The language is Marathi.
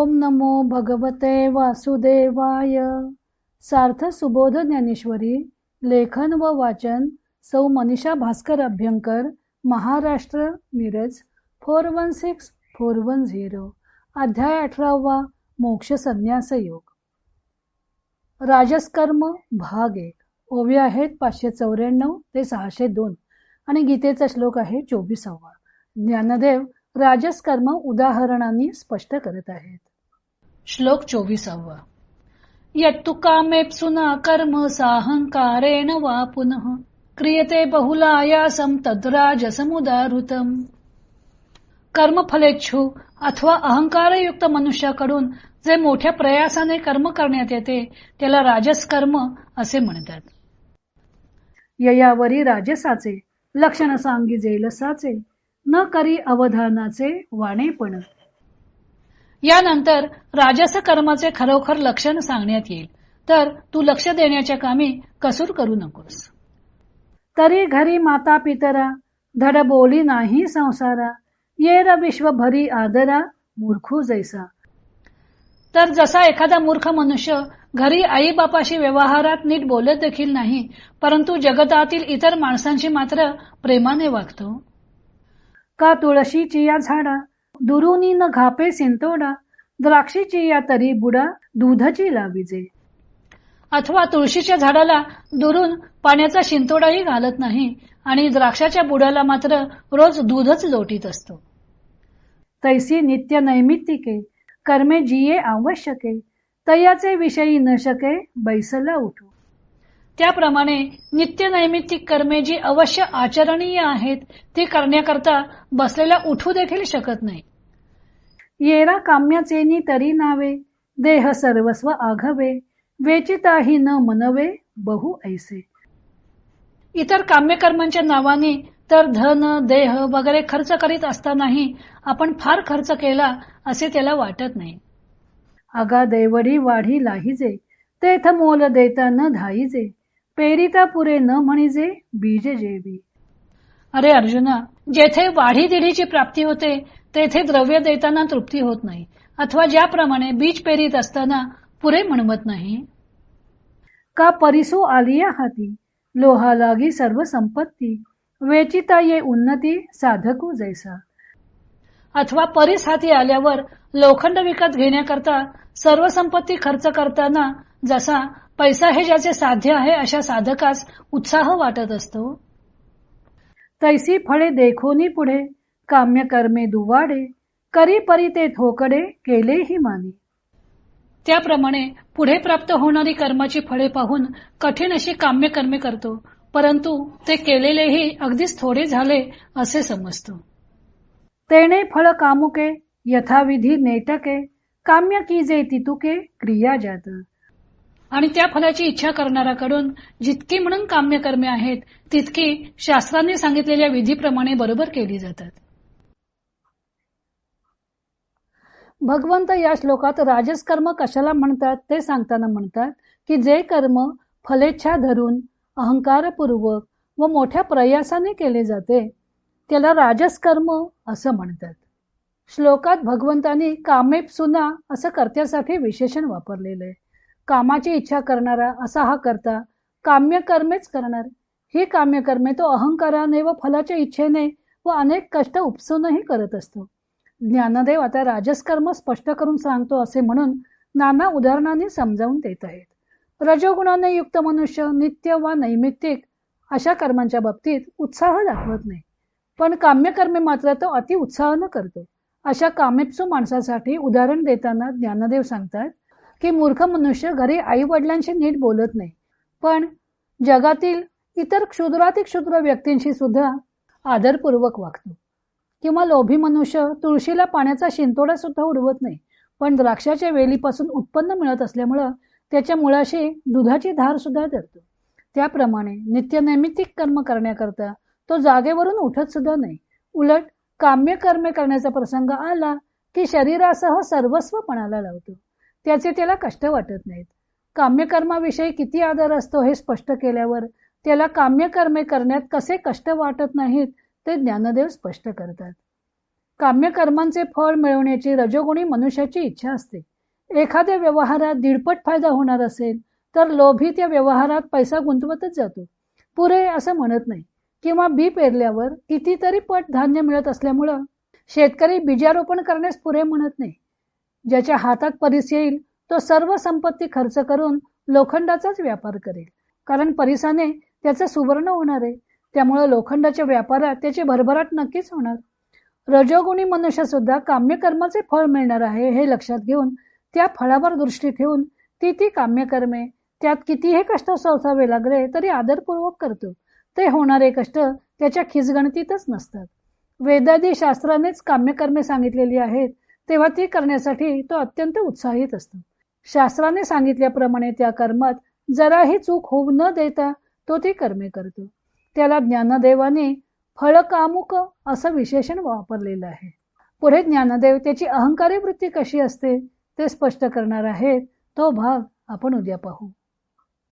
ओम नमो भगवते वासुदेवाय. सार्थ सुबोध ज्ञानेश्वरी लेखन व वाचन सौ Manisha Bhaskar Abhyankar Maharashtra Miraj four one six four one zero. अध्याय अठरावा मोक्ष संन्यास योग. राजस्कर्म भाग एक. ओवी आहेत पाचशे चौऱ्याण्णव ते सहाशे दोन. आणि गीतेचा श्लोक आहे चोवीसावा. ज्ञानदेव राजस्कर्म उदाहरणांनी स्पष्ट करत आहेत. श्लोक चोवीसावा. यत्तु कामेप्सुना कर्म साहंकारेण वा पुनः. क्रियते बहुलायासम तद्राजसमुदाहृतम. कर्मफलेच्छू अथवा अहंकारयुक्त मनुष्याकडून जे मोठ्या प्रयासाने कर्म करण्यात येते त्याला राजस कर्म असे म्हणतात. ययावरी राजसाचे लक्षण सांगी जेलसाचे न करी अवधानाचे वाणेपण. यानंतर राजस कर्माचे खरोखर लक्षण सांगण्यात येईल. तर तू लक्ष देण्याच्या कामी कसूर करू नकोस. तरी घरी माता पितरा धड बोली नाही संसारा येर विश्व भरी आदरा मूर्खू जैसा. तर जसा एखादा मूर्ख मनुष्य घरी आई बापाशी व्यवहारात नीट बोलत देखील नाही परंतु जगतातील इतर माणसांशी मात्र प्रेमाने वागतो. का तुळशीची या झाडा दुरुनी न घापे सिंतोडा द्राक्षीची या तरी बुडा दुधची लाविजे. अथवा तुळशीच्या झाडाला दुरून पाण्याचा शिंतोडाही घालत नाही आणि द्राक्षाच्या बुडाला मात्र रोज दूधच लोटीत असतो. तैसी नित्य नैमित्तिके कर्मे जिये आवश्यके तयाचे विषयी न शके बैसला उठू. त्याप्रमाणे नित्य नैमित्तिक कर्मे जी अवश्य आचरणीय आहेत ती करण्याकरता बसलेला उठू देखील शकत नाही. येरा काम्याचेनी तरी नावे देह सर्वस्व आघवे वेचिताही न मनवे बहु ऐसे. इतर काम्यकर्मांच्या नावाने तर धन देह वगैरे खर्च करीत असतानाही आपण फार खर्च केला असे त्याला वाटत नाही. अगा देवडी वाढी लाहिजे तेथ मोल देता न धाईजे पेरिता पुरे न म्हणिजे बीज जेवी. अरे अर्जुना जेथे वाढी दिढीची प्राप्ती होते तेथे द्रव्य देताना तृप्ती होत नाही अथवा ज्याप्रमाणे बीज पेरीत असताना पुरे म्हणवत नाही. का परिसू आलिया हाती लोहा लागी सर्व संपत्ती वेचिता ये उन्नती साधकू जैसा. अथवा परीस हाती आल्यावर लोखंड विकत घेण्याकरता सर्व संपत्ती खर्च करताना जसा पैसा हे ज्याचे साध्य आहे अशा साधकास उत्साह वाटत असतो. तैसी फळे देखोनी पुढे काम्य कर्मे दुवाडे करी परी ते थोकडे केलेही माने. त्याप्रमाणे पुढे प्राप्त होणारी कर्माची फळे पाहून कठीण अशी काम्य कर्मे करतो परंतु ते केलेलेही अगदीच थोडे झाले असे समजतो. तेने फळ कामुके यथाविधी नेटके काम्य की जे तितुके क्रिया जात. आणि त्या फलाची इच्छा करणाऱ्याकडून जितकी म्हणून काम्य कर्मे आहेत तितकी शास्त्रांनी सांगितलेल्या विधीप्रमाणे बरोबर केली जातात. भगवंत या श्लोकात राजस्कर्म कशाला म्हणतात ते सांगताना म्हणतात की जे कर्म फलेच्छा धरून अहंकारपूर्वक व मोठ्या प्रयासाने केले जाते त्याला राजस्कर्म असं म्हणतात. श्लोकात भगवंतानी कामेप सुना असं कर्त्यासाठी विशेषण वापरलेलं आहे. कामाची इच्छा करणारा असा हा करता काम्य कर्मेच करणार. ही काम्यकर्मे तो अहंकाराने व फलाच्या इच्छेने व अनेक कष्ट उपसूनही करत असतो. ज्ञानदेव आता राजस्कर्म स्पष्ट करून सांगतो असे म्हणून नाना उदाहरणांनी समजावून देत आहेत. रजोगुणाने युक्त मनुष्य नित्य वा नैमित्तिक अशा कर्मांच्या बाबतीत उत्साह दाखवत नाही. पण काम्यकर्मे मात्र तो अति उत्साहानं करतो. अशा कामेप्सू माणसासाठी उदाहरण देताना ज्ञानदेव सांगतात की मूर्ख मनुष्य घरी आई वडिलांशी नीट बोलत नाही. पण जगातील इतर क्षुद्राती क्षुद्र व्यक्तींशी सुद्धा आदरपूर्वक वागतो. किंवा लोभी मनुष्य तुळशीला पाण्याचा शिंतोडा सुद्धा उडवत नाही पण द्राक्षाच्या वेलीपासून उत्पन्न मिळत असल्यामुळं त्याच्या मुळाशी दुधाची धार सुद्धा धरतो. त्याप्रमाणे नित्य नैमित्तिक कर्म करण्याकरता तो जागेवरून उठत सुद्धा नाही. उलट काम्य कर्मे करण्याचा प्रसंग आला की शरीरासह सर्वस्व पणाला लावतो. त्याचे त्याला कष्ट वाटत नाहीत. काम्यकर्माविषयी किती आदर असतो हे स्पष्ट केल्यावर त्याला काम्यकर्मे करण्यात कसे कष्ट वाटत नाहीत ते ज्ञानदेव स्पष्ट करतात. काम्य कर्मांचे फळ मिळवण्याची रजोगुणी मनुष्याची इच्छा असते. एखाद्या व्यवहारात दीडपट फायदा होणार असेल तर लोभी त्या व्यवहारात पैसा गुंतवतच जातो. पुरे असं म्हणत नाही किंवा बी पेरल्यावर कितीतरी पट धान्य मिळत असल्यामुळं शेतकरी बीजारोपण करण्यास पुरे म्हणत नाही. ज्याच्या हातात परीस येईल तो सर्व संपत्ती खर्च करून लोखंडाचाच व्यापार करेल. कारण परिसाने त्याचं सुवर्ण होणार आहे. त्यामुळे लोखंडाच्या व्यापारात त्याची भरभराट नक्कीच होणार. रजोगुणी मनुष्य सुद्धा काम्य कर्माचे फळ मिळणार आहे हे लक्षात घेऊन त्या फळावर दृष्टी ठेवून ती ती काम्यकर्मे त्यात कितीही कष्ट सोसावे लागले तरी आदरपूर्वक करतो. ते होणारे कष्ट त्याच्या खिचगणतीतच नसतात. वेदादी शास्त्रानेच काम्यकर्मे सांगितलेली आहेत तेव्हा ती करण्यासाठी तो अत्यंत उत्साहित असतो. शास्त्राने सांगितल्याप्रमाणे त्या कर्मात जराही चूक होऊ न देता तो ती कर्मे करतो. त्याला ज्ञानदेवाने फळकामुक असं विशेषण वापरलेलं आहे. पुढे ज्ञानदेव त्याची अहंकारी वृत्ती कशी असते ते स्पष्ट करणार आहेत. तो भाग आपण उद्या पाहू.